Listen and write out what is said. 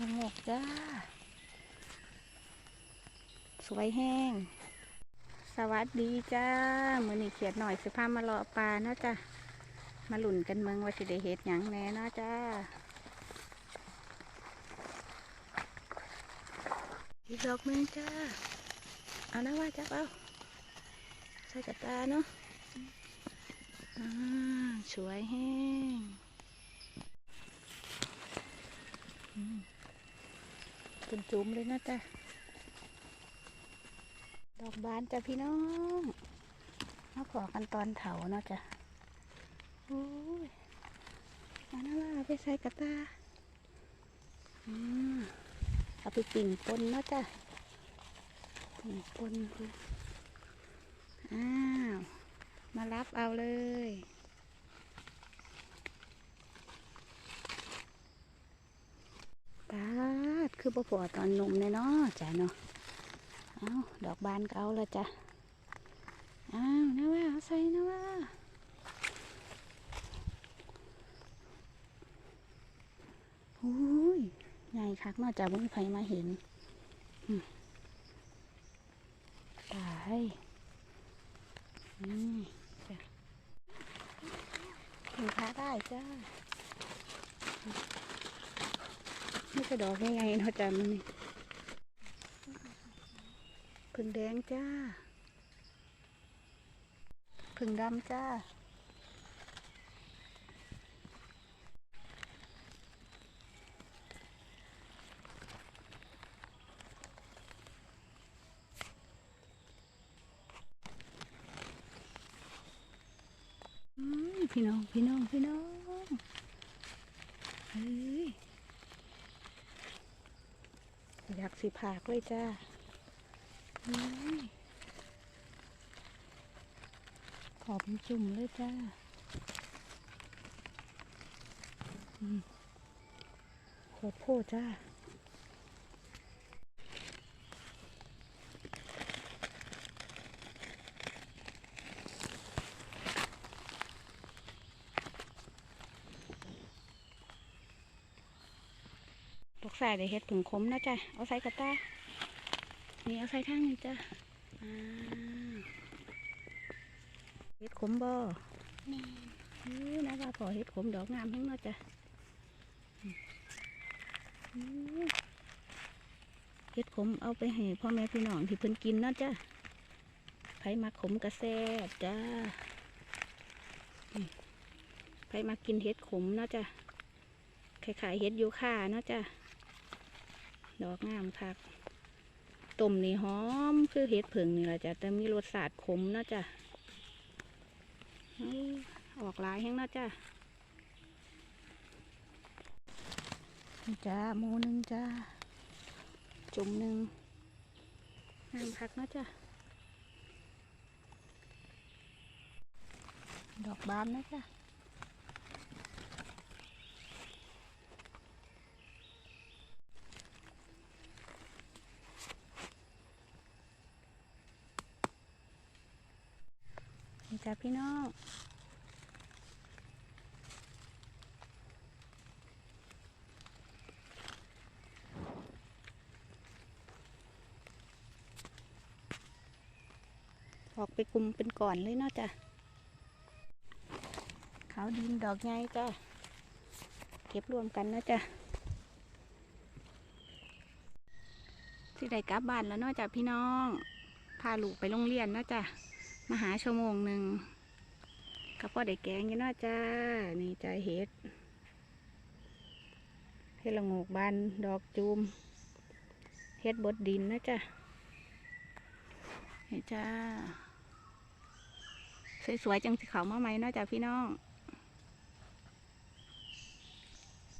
ละงกจ้า สวยแห้ง สวัสดีจ้ามือนี้เขียดหน่อยสิพามาเลาะปลาเนาะจ้ะมาหลุ่นกันเมืองว่าสิได้เฮ็ดหยังแน่เนาะจ้าอีกดอกหนึงจ้า เอานะว่าจับเอาใส่กระตาเนาะอ่าสวยแห้งอืมเป็น จุ่มเลยนะจ้ะดอกบานจ้ะพี่น้องมาขอกันตอนเถาเนาะจ้ะโอ้ยมานะว่าเอาไปใส่กระตาอืมเอาไปปิ่งปนเนาะจ้ะปิ่งปนอ้าว มารับเอาเลยตาด คือบ่พอตอนหนุ่มเลยเนาะจ้ะเนาะเอาดอกบานก็เอาละจ้ะอ้าวนะว่าเอาใส่นะว่าอุ้ยใหญ่คักเนอกจากมึงไผมาเห็นตายอืมจ้ะถึงค้าได้จ้า นี่ดอกใหญ่ๆเนาะจ้ะมันนี่ผึ่งแดงจ้าผึ่งดำจ้าพี่น้อง พี่น้อง พี่น้อง เฮ้ย อยาก สิผากเลยจ้าขอบจุ่มเลยจ้าอืมโคตรโพจ้า ใส่ได้เฮ็ดผึ่งคมนะจ้ะเอาใส่กระตานี่เอาใส่ทางนี้จ้ะอ่าเฮ็ดขมบ่นี่นะว่าพอเฮ็ดขมดอกงามทั้งเนาะจ้ะเฮ็ดขมเอาไปให้พ่อแม่พี่น้องที่เพิ่นกินนะจ้ะไผมาขมกระแซบจ้าอืมไผมากินเฮ็ดขมนะจ้ะคล้ายๆเฮ็ดยูคานะจ้ะ ดอกงามคักต้มนี่หอมคือเห็ดผึ่งนี่แหละจ้ะแต่มีรสชาติขมนะจ้ะออกลายแห้งนะจ้ะจ้าหมูหนึ่งจ้าจุ่มหนึ่งน้ำพักนะจ้ะดอกบานนะจ้ะ จ้าพี่น้องออกไปกลุ่มเป็นก่อนเลยเนาะจ้ะขาวดินดอกไงจ้ะ เก็บรวมกันนะจ้ะสิได้กลับบ้านแล้วเนาะจ้ะพี่น้อง พาลูกไปโรงเรียนเนาะจ้ะ มาหาชั่วโมงหนึ่งก็พอได้แกงอยู่เนาะจ้า นี่จ่าเห็ดเห็ดละโงกบานดอกจูมเฮ็ดบดดินนะจ้ะนี่จ้า สวยๆจังสิเขามาไหมเนาะจ้ะพี่น้อง